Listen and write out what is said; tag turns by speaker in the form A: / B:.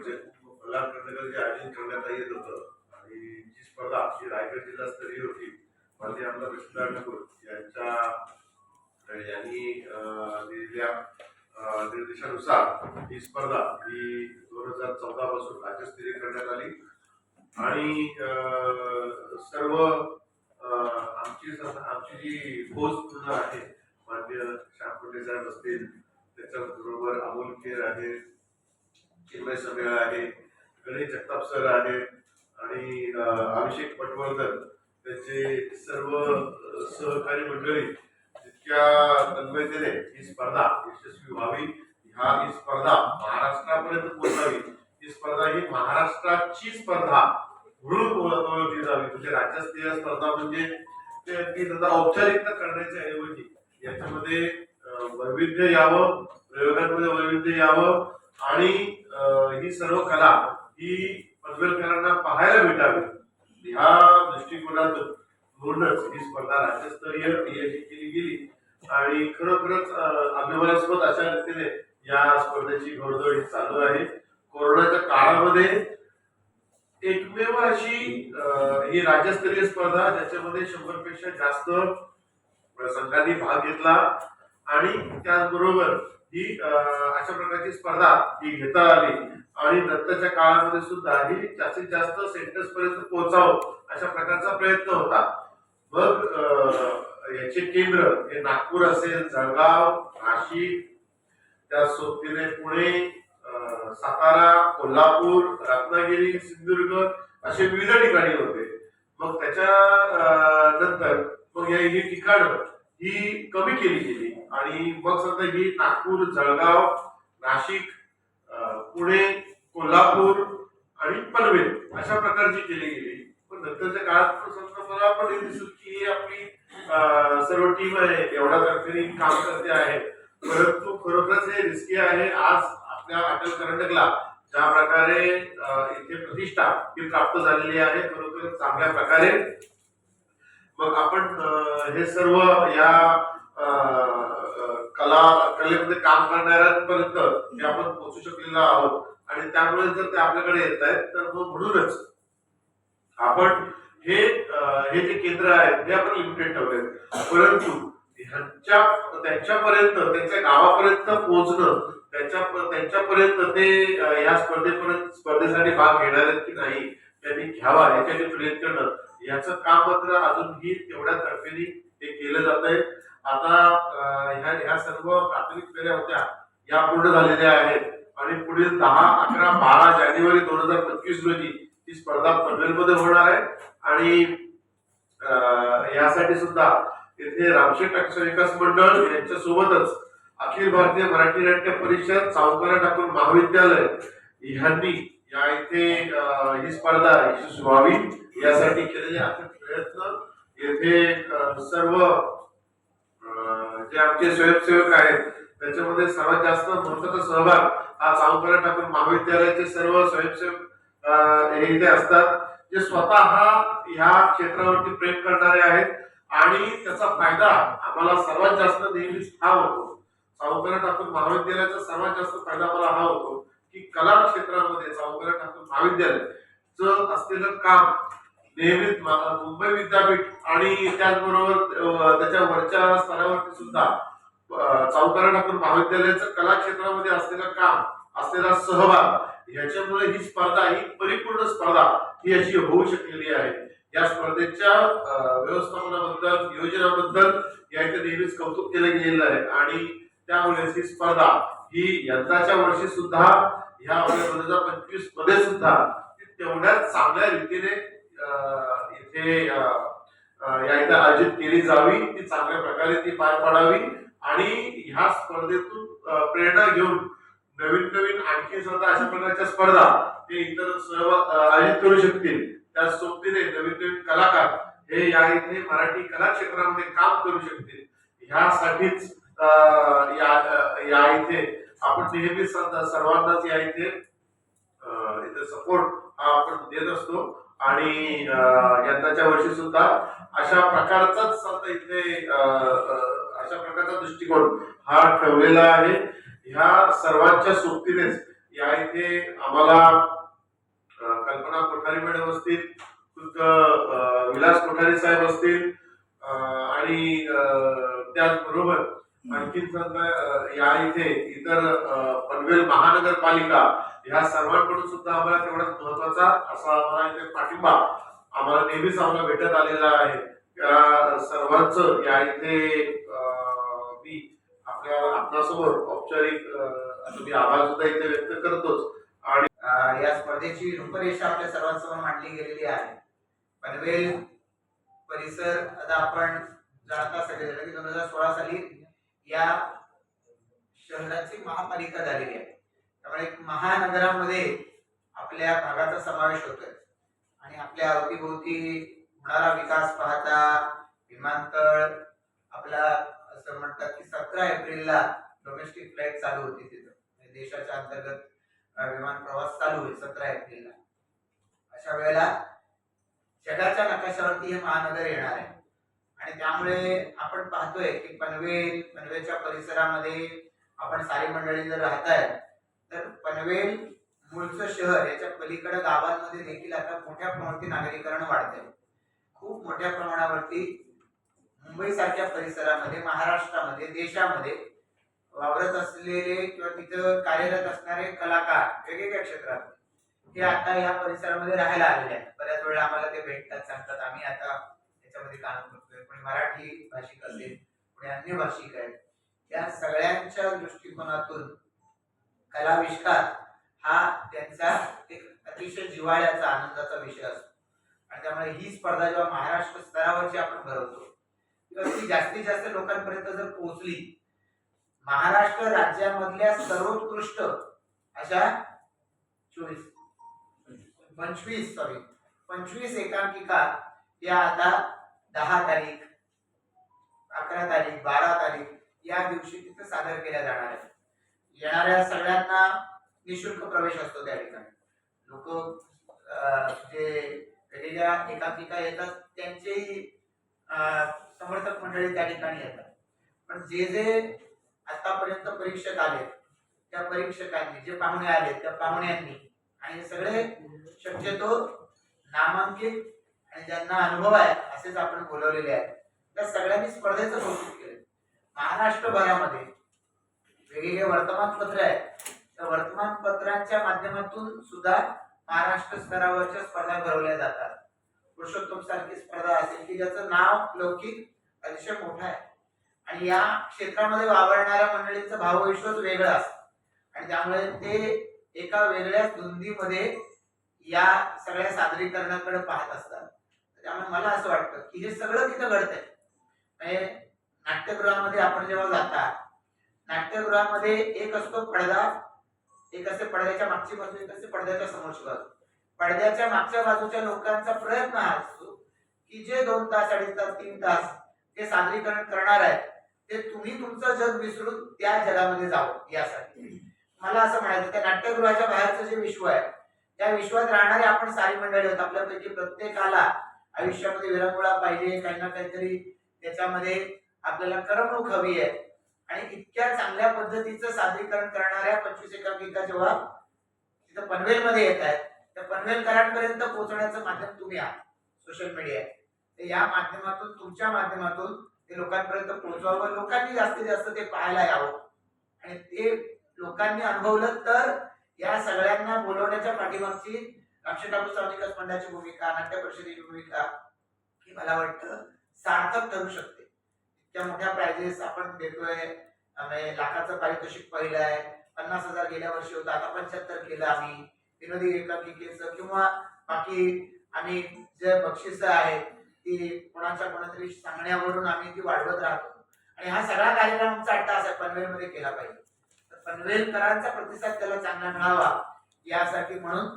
A: जे मल्हार कर्णकर जे आयोजन करण्यात येत होतं आणि जी स्पर्धा ही रायगड जिल्हास्तरीय होती माननीय आमदार विष्णुदास ठाकूर यांच्या यांनी दिलेल्या निर्देशानुसार ही स्पर्धा ही दोन हजार चौदा पासून राज्यस्तरीय करण्यात आली. आणि सर्व आमची आमची जी फौज पूर्ण आहे मान्य श्यामकुंडे साहेब असतील त्याच्याबरोबर अमोल खेर आहेत चिन्मय समेळ आहे गणेश जगताप सर आहे आणि अभिषेक पटवर्धन त्यांचे सर्व सहकारी मंडळी जितक्या तन्मयतेने ही स्पर्धा यशस्वी व्हावी ह्या ही स्पर्धा महाराष्ट्रापर्यंत पोहोचावी ही स्पर्धा ही महाराष्ट्राची स्पर्धा म्हणून ओळखली जावी. म्हणजे राज्यस्तरीय स्पर्धा म्हणजे ते ती त्याचा औपचारिकता करण्याच्या ऐवजी याच्यामध्ये वैविध्य यावं प्रयोगांमध्ये वैविध्य यावं आणि ही सर्व कला ही पनवेलकरांना पाहायला भेटावी. ह्या दृष्टिकोनातून म्हणूनच ही स्पर्धा राज्यस्तरीय याची केली गेली. आणि खरोखरच अभिमानास्पद अशा रीतीने या स्पर्धेची घोडदौड ही चालू आहे. कोरोनाच्या काळामध्ये एकमेव अशी ही राज्यस्तरीय स्पर्धा ज्याच्यामध्ये शंभरपेक्षा जास्त संघांनी भाग घेतला. आणि त्याचबरोबर ही अं, अशा प्रकारची स्पर्धा ही घेता आली. आणि नंतरच्या काळामध्ये सुद्धा ही जास्तीत जास्त सेंटर्स पर्यंत पोहोचावं अशा प्रकारचा प्रयत्न होता. मग अं, याचे केंद्र हे नागपूर असेल जळगाव नाशिक त्या सोबतीने पुणे सातारा कोल्हापूर रत्नागिरी सिंधुदुर्ग असे विविध ठिकाणी होते. मग त्याच्या नंतर मग या ही ठिकाणं ही कमी केली गेली. आणि मग समजा ही नागपूर जळगाव नाशिक पुणे कोल्हापूर आणि पनवेल अशा प्रकारची केली गेली. पण नंतरच्या काळात समजा मला पण हे दिसत की ही आपली सर्व टीम आहे एवढा तारखेने काम करते आहे. परंतु खरोखरच हे रिस्की आहे. आज आपल्या अटल करंडकला ज्या प्रकारे इथे प्रतिष्ठा ही प्राप्त झालेली आहे खरोखरच चांगल्या प्रकारे. मग आपण हे सर्व या कला कलेमध्ये काम करणाऱ्यांपर्यंत हे आपण पोहोचू शकलेलो आहोत. आणि त्यामुळे जर ते आपल्याकडे येत आहेत तर मग म्हणूनच आपण हे हे जे केंद्र आहेत हे आपण लिमिटेड ठेवले परंतु ह्यांच्या त्यांच्यापर्यंत त्यांच्या गावापर्यंत पोहोचणं त्यांच्या त्यांच्यापर्यंत ते या स्पर्धेपर्यंत स्पर्धेसाठी भाग घेणार आहेत की नाही त्यांनी घ्यावा याच्यासाठी प्रयत्न करणं याचं काम मात्र अजूनही तेवढ्या तर्फेने ते केलं जात आहे. आता ह्या ह्या सर्व प्राथमिक फेऱ्या होत्या या पूर्ण झालेल्या आहेत. आणि पुढील दहा अकरा बारा जानेवारी दोन हजार पंचवीस रोजी ही स्पर्धा पनवेलमध्ये होणार आहे. आणि अं, यासाठी सुद्धा येथे रामशेठ अक्षर विकास मंडळ यांच्या सोबतच अखिल भारतीय मराठी नाट्य परिषद सावकारा ठाकूर महाविद्यालय ह्यांनी या इथे ही स्पर्धा यशस्वी व्हावी यासाठी केलेले अथक प्रयत्न. येथे सर्व जे आमचे स्वयंसेवक आहेत त्याच्यामध्ये सर्वात जास्त महत्त्वाचा सहभाग हा सावकारा ठाकूर महाविद्यालयाचे सर्व स्वयंसेवक हे इथे असतात जे स्वतः ह्या क्षेत्रावरती प्रेम करणारे आहेत आणि त्याचा फायदा आम्हाला सर्वात जास्त नेहमीच हा होतो. सावकारा ठाकूर महाविद्यालयाचा सर्वात जास्त फायदा मला हा होतो की कला क्षेत्रामध्ये सावकारा ठाकूर महाविद्यालय असलेलं काम नेहमीच मुंबई विद्यापीठ आणि त्याचबरोबर त्याच्या वरच्या स्तरावरती सुद्धा अं, सावकारा ठाकूर महाविद्यालयाचं कला क्षेत्रामध्ये असलेलं काम असलेला सहभाग याच्यामुळे ही स्पर्धा ही परिपूर्ण स्पर्धा ही अशी होऊ शकलेली आहे. या स्पर्धेच्या व्यवस्थापनाबद्दल नियोजनाबद्दल या इथे नेहमीच कौतुक केलं गेलेलं आहे. आणि त्यामुळे ही स्पर्धा ही यंदाच्या वर्षी सुद्धा ह्या दोन हजार पंचवीसमध्ये सुद्धा तेवढ्याच चांगल्या रीतीने इथे या इथे आयोजित केली जावी ती चांगल्या प्रकारे ती पार पाडावी आणि ह्या स्पर्धेतून प्रेरणा घेऊन नवीन नवीन आणखी सुद्धा अशा प्रकारच्या स्पर्धा ते इतर सर्व आयोजित करू शकतील. त्या सोबतीने नवीन नवीन कलाकार हे या इथे मराठी कला क्षेत्रामध्ये काम करू शकतील. ह्यासाठीच या इथे आपण नेहमीच सर्वांनाच या इथे इथे सपोर्ट आपण देत असतो. आणि यंदाच्या वर्षी सुद्धा अशा प्रकारचाच आता इथे अशा प्रकारचा दृष्टिकोन हा ठेवलेला आहे. ह्या सर्वांच्या सोबतीनेच या इथे आम्हाला कल्पना कोठारी मॅडम असतील खुद्द विलास कोठारी साहेब असतील आणि त्याचबरोबर या इथे इतर पनवेल महानगरपालिका ह्या सर्वांकडून सुद्धा आम्हाला तेवढाच महत्त्वाचा असा आम्हाला इथे पाठिंबा आम्हाला नेहमीच आम्हाला भेटत आलेला आहे. त्या सर्वांचं या इथे मी आपल्या आपणासमोर औपचारिक मी आभार सुद्धा इथे व्यक्त करतोच.
B: आणि या स्पर्धेची रूपरेषा आपल्या सर्वांसमोर मांडली गेलेली आहे. पनवेल परिसर आता आपण जाणता सगळे दोन हजार सोळा साली या शहराची महापालिका झालेली आहे. त्यामुळे एक महानगरामध्ये आपल्या भागाचा समावेश होतोय. आणि आपल्या अवतीभोवती होणारा विकास पाहता विमानतळ आपला असं म्हणतात की सतरा एप्रिलला डोमेस्टिक फ्लाईट चालू होती तिथं. म्हणजे देशाच्या अंतर्गत विमान प्रवास चालू होईल सतरा एप्रिलला. अशा वेळेला जगाच्या नकाशावरती हे महानगर येणार आहे. आणि त्यामुळे आपण पाहतोय की पनवेल पनवेलच्या परिसरामध्ये आपण सारी मंडळी जर राहताय तर पनवेल मूळचं शहर याच्या पलीकडे गावांमध्ये देखील आता मोठ्या प्रमाणावरती नागरीकरण वाढतंय. खूप मोठ्या प्रमाणावरती मुंबईसारख्या परिसरामध्ये महाराष्ट्रामध्ये देशामध्ये वावरत असलेले किंवा तिथं कार्यरत असणारे कलाकार वेगवेगळ्या क्षेत्रात हे आता या परिसरामध्ये राहायला आलेले आहेत. बऱ्याच वेळा आम्हाला ते भेटतात सांगतात आम्ही आता याच्यामध्ये काम असेल कोणी मराठी भाषिक असेल कोणी अन्य भाषिक आहेत या सगळ्यांच्या दृष्टिकोनातून कलाविष्कार हा त्यांचा एक अतिशय जिव्हाळ्याचा आनंदाचा विषय असतो. आणि त्यामुळे ही स्पर्धा जेव्हा महाराष्ट्र स्तरावरची आपण भरवतो तेव्हा ती जास्तीत जास्त लोकांपर्यंत जर पोहोचली महाराष्ट्र राज्यामधल्या सर्वोत्कृष्ट अशा चोवीस पंचवीस सॉरी पंचवीस एकांकिका या आता दहा तारीख अकरा तारीख बारा तारीख या दिवशी तिथं सादर केल्या जाणार आहेत. येणाऱ्या सगळ्यांना निशुल्क प्रवेश असतो त्या ठिकाणी. लोक जे वेगवेगळ्या एकांकिका येतात त्यांचेही समर्थक मंडळी त्या ठिकाणी येतात. पण जे जे आतापर्यंत परीक्षक आले त्या परीक्षकांनी जे पाहुणे आले त्या पाहुण्यांनी आणि सगळे शक्यतो नामांकित आणि ज्यांना अनुभव आहे असेच आपण बोलवलेले आहेत. त्या सगळ्यांनी स्पर्धेचं कौतुक केलं. महाराष्ट्रभरामध्ये वेगवेगळे वर्तमानपत्र आहेत. त्या वर्तमानपत्रांच्या माध्यमातून सुद्धा महाराष्ट्र स्तरावरच्या स्पर्धा भरवल्या जातात. पुरुषोत्तम सारखी स्पर्धा असेल की ज्याचं नाव लौकिक अतिशय मोठं आहे. आणि या क्षेत्रामध्ये वावरणाऱ्या मंडळींचं भावविश्वच वेगळं असतं. आणि त्यामुळे ते एका वेगळ्या धुंदीमध्ये या सगळ्या सादरीकरणाकडे पाहत असतात. त्यामुळे मला असं वाटतं की हे सगळं तिथं घडतंय. म्हणजे नाट्यगृहामध्ये आपण जेव्हा जाता नाट्यगृहामध्ये एक असतो पडदा एक असते पडद्याच्या मागची बाजू एक असते पडद्याच्या समोरची बाजू. पडद्याच्या मागच्या बाजूच्या लोकांचा प्रयत्न हा असतो की जे दोन तास अडीच तास तीन तास ते सादरीकरण करणार आहेत ते तुम्ही तुमचं जग विसरून त्या जगामध्ये जावं यासाठी. मला असं म्हणायचं त्या नाट्यगृहाच्या बाहेरचं जे विश्व आहे त्या विश्वात राहणारे आपण सारी मंडळी होत आपल्यापैकी प्रत्येकाला आयुष्यामध्ये विरंगुळा पाहिजे काही ना काहीतरी त्याच्यामध्ये आपल्याला करमणूक हवी आहे. आणि इतक्या चांगल्या पद्धतीचं सादरीकरण करणाऱ्या पंचवीस एकांकिका जेव्हा तिथं पनवेलमध्ये येत आहेत त्या पनवेलकरांपर्यंत पोहोचण्याचं माध्यम तुम्ही आहात सोशल मीडिया तर या माध्यमातून तुमच्या माध्यमातून ते लोकांपर्यंत पोहोचवावं. लोकांनी जास्तीत जास्त ते पाहायला यावं. आणि ते लोकांनी अनुभवलं तर या सगळ्यांना बोलवण्याच्या पाठीमागची अक्षय ठाकूर सामाजिक मंडळाची भूमिका नाट्य परिषदेची भूमिका ही मला वाटतं सार्थक ठरू शकते. इतक्या मोठ्या प्राइजेस आपण देतोय. लाखाचं पारितोषिक पहिलं आहे. पन्नास हजार गेल्या वर्षी होतं आता पंच्याहत्तर केलं आम्ही. विनोदी एकांकिकेचं किंवा बाकी आम्ही जे बक्षिस आहेत ती कोणाच्या कोणातरी सांगण्यावरून आम्ही ती वाढवत राहतो. आणि हा सगळा कार्यक्रम आमचा अट्टा असा पनवेलमध्ये केला पाहिजे. तर पनवेलकरांचा प्रतिसाद त्याला चांगला मिळावा यासाठी म्हणून